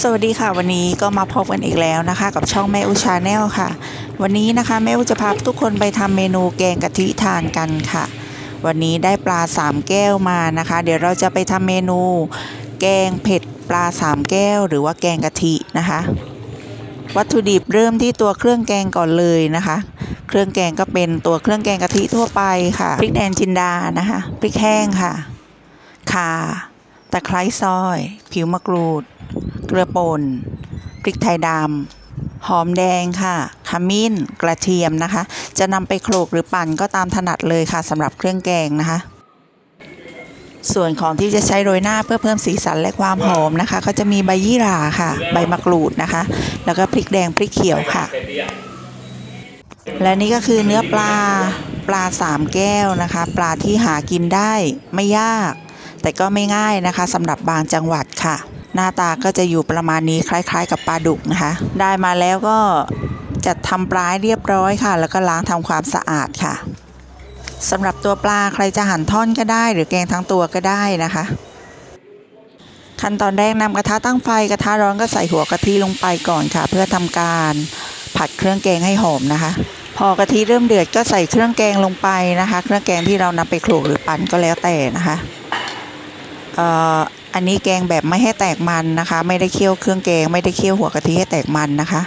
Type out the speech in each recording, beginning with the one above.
สวัสดีค่ะวันนี้ก็มาพบกันอีกแล้วนะคะ กับช่องแม่อุชาแนลค่ะ วันนี้นะคะแม่อุจะพาทุกคนไปทำเมนูแกงกะทิทานกันค่ะ วันนี้ได้ปลาสามแก้วมานะคะ เดี๋ยวเราจะไปทำเมนู แกงเผ็ดปลาสามแก้ว หรือว่าแกงกะทินะคะ วัตถุดิบเริ่มที่ตัวเครื่องแกงก่อนเลยนะคะ เครื่องแกงก็เป็นตัวเครื่องแกงกะทิทั่วไปค่ะพริกแดงจินดานะคะพริกแห้งค่ะข่าตะไคร้ซอย ผิวมะกรูด เกลือป่นพริกไทยดำหอมแดงค่ะขมิ้นกระเทียมนะคะ จะนำไปโขลกหรือปั่นก็ตามถนัดเลยค่ะสำหรับเครื่องแกงนะคะ ส่วนของที่จะใช้โรยหน้าเพื่อเพิ่มสีสันและความหอมนะคะ ก็จะมีใบยี่หร่าค่ะ ใบมะกรูดนะคะ แล้วก็พริกแดงพริกเขียวค่ะ และนี่ก็คือเนื้อปลาปลาสามแก้วนะคะ ปลาที่หากินได้ไม่ยาก แต่ก็ไม่ง่ายนะคะสำหรับบางจังหวัดค่ะ หน้าตาก็จะอยู่ประมาณนี้คล้ายๆ กับปลาดุกนะคะ ได้มาแล้วก็จัดทำปลาให้เรียบร้อยค่ะ แล้วก็ล้างทำความสะอาดค่ะสำหรับตัวปลาใครจะหั่นท่อนก็ได้ หรือแกงทั้งตัวก็ได้นะคะ ขั้นตอนแรกนำกระทะตั้งไฟกระทะร้อนก็ใส่หัวกะทิลงไปก่อนค่ะ เพื่อทำการผัดเครื่องแกงให้หอมนะคะ พอกะทิเริ่มเดือดก็ใส่เครื่องแกงลงไปนะคะ เครื่องแกงที่เรานำไปโขลกหรือปั่นก็แล้วแต่นะคะเอันนี้แกงแบบไม่ให้แตกมันนะคะ ไม่ได้เคี่ยวเครื่องแกง ไม่ได้เคี่ยวหัวกะทิให้แตกมันนะคะ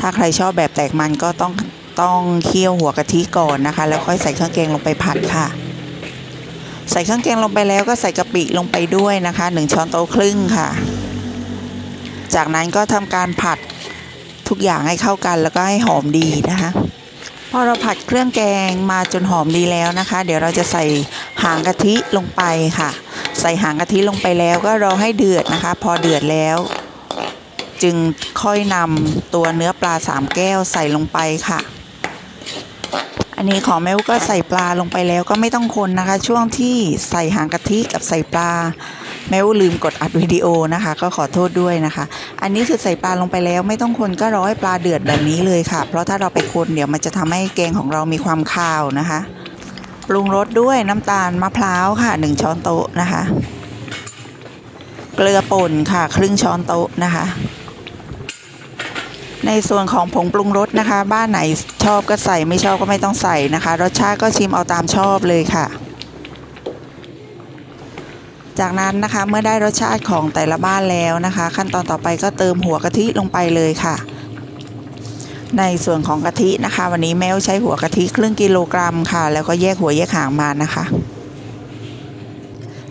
ถ้าใครชอบแบบแตกมันก็ต้องต้องเคี่ยวหัวกะทิก่อนนะคะ แล้วค่อยใส่เครื่องแกงลงไปผัดค่ะ ใส่เครื่องแกงลงไปแล้วก็ใส่กะปิลงไปด้วยนะคะหนึ่งช้อนโต๊ะครึ่งค่ะ จากนั้นก็ทำการผัดทุกอย่างให้เข้ากันแล้วก็ให้หอมดีนะคะพอเราผัดเครื่องแกงมาจนหอมดีแล้วนะคะ เดี๋ยวเราจะใส่หางกะทิลงไปค่ะ ใส่หางกะทิลงไปแล้วก็รอให้เดือดนะคะ พอเดือดแล้ว จึงค่อยนำตัวเนื้อปลาสามแก้วใส่ลงไปค่ะ อันนี้ของแม่ก็ใส่ปลาลงไปแล้วก็ไม่ต้องคนนะคะ ช่วงที่ใส่หางกะทิกับใส่ปลาแม่ลืมกดอัดวิดีโอนะคะ ก็ขอโทษด้วยนะคะ อันนี้คือใส่ปลาลงไปแล้ว ไม่ต้องคนก็รอให้ปลาเดือดแบบนี้เลยค่ะ เพราะถ้าเราไปคนเดี๋ยวมันจะทำให้แกงของเรามีความคาวนะคะ ปรุงรสด้วยน้ำตาลมะพร้าวค่ะหนึ่งช้อนโต๊ะนะคะ เกลือป่นค่ะ ครึ่งช้อนโต๊ะนะคะ ในส่วนของผงปรุงรสนะคะ บ้านไหนชอบก็ใส่ไม่ชอบก็ไม่ต้องใส่นะคะ รสชาติก็ชิมเอาตามชอบเลยค่ะ จากนั้นนะคะเมื่อได้รสชาติของแต่ละบ้านแล้วนะคะ ขั้นตอนต่อไปก็เติมหัวกะทิลงไปเลยค่ะ ในส่วนของกะทินะคะ วันนี้แมวใช้หัวกะทิครึ่งกิโลกรัมค่ะ แล้วก็แยกหัวแยกหางมานะคะ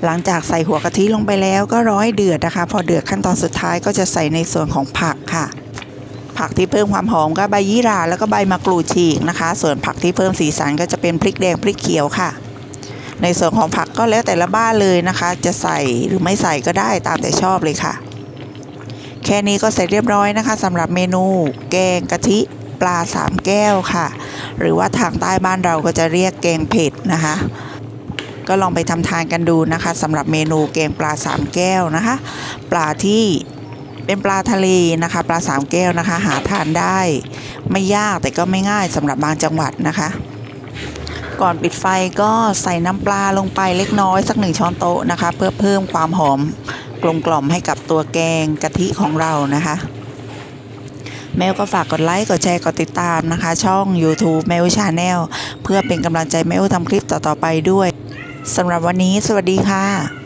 หลังจากใส่หัวกะทิลงไปแล้วก็ร้อยเดือดนะคะ พอเดือดขั้นตอนสุดท้ายก็จะใส่ในส่วนของผักค่ะ ผักที่เพิ่มความหอมก็ใบยี่หร่าแล้วก็ใบมะกรูดฉีกนะคะ ส่วนผักที่เพิ่มสีสันก็จะเป็นพริกแดงพริกเขียวค่ะ ในส่วนของผักก็แล้วแต่ละบ้านเลยนะคะ จะใส่หรือไม่ใส่ก็ได้ตามแต่ชอบเลยค่ะ แค่นี้ก็เสร็จเรียบร้อยนะคะสำหรับเมนูแกงกะทิปลาสามแก้วค่ะ หรือว่าทางใต้บ้านเราก็จะเรียกแกงเผ็ดนะคะ ก็ลองไปทำทานกันดูนะคะสำหรับเมนูแกงปลาสามแก้วนะคะ ปลาที่เป็นปลาทะเลนะคะ ปลาสามแก้วนะคะ หาทานได้ ไม่ยากแต่ก็ไม่ง่ายสำหรับบางจังหวัดนะคะก่อนปิดไฟก็ใส่น้ำปลาลงไปเล็กน้อยสักหนึ่งช้อนโต๊ะนะคะ เพื่อเพิ่มความหอม กลมกล่อมให้กับตัวแกงกะทิของเรานะคะ แมวก็ฝากกดไลค์กดแชร์กดติดตามนะคะ ช่อง YouTube แมวชาแนลเพื่อเป็นกำลังใจแมวทำคลิปต่อๆไปด้วยสำหรับวันนี้สวัสดีค่ะ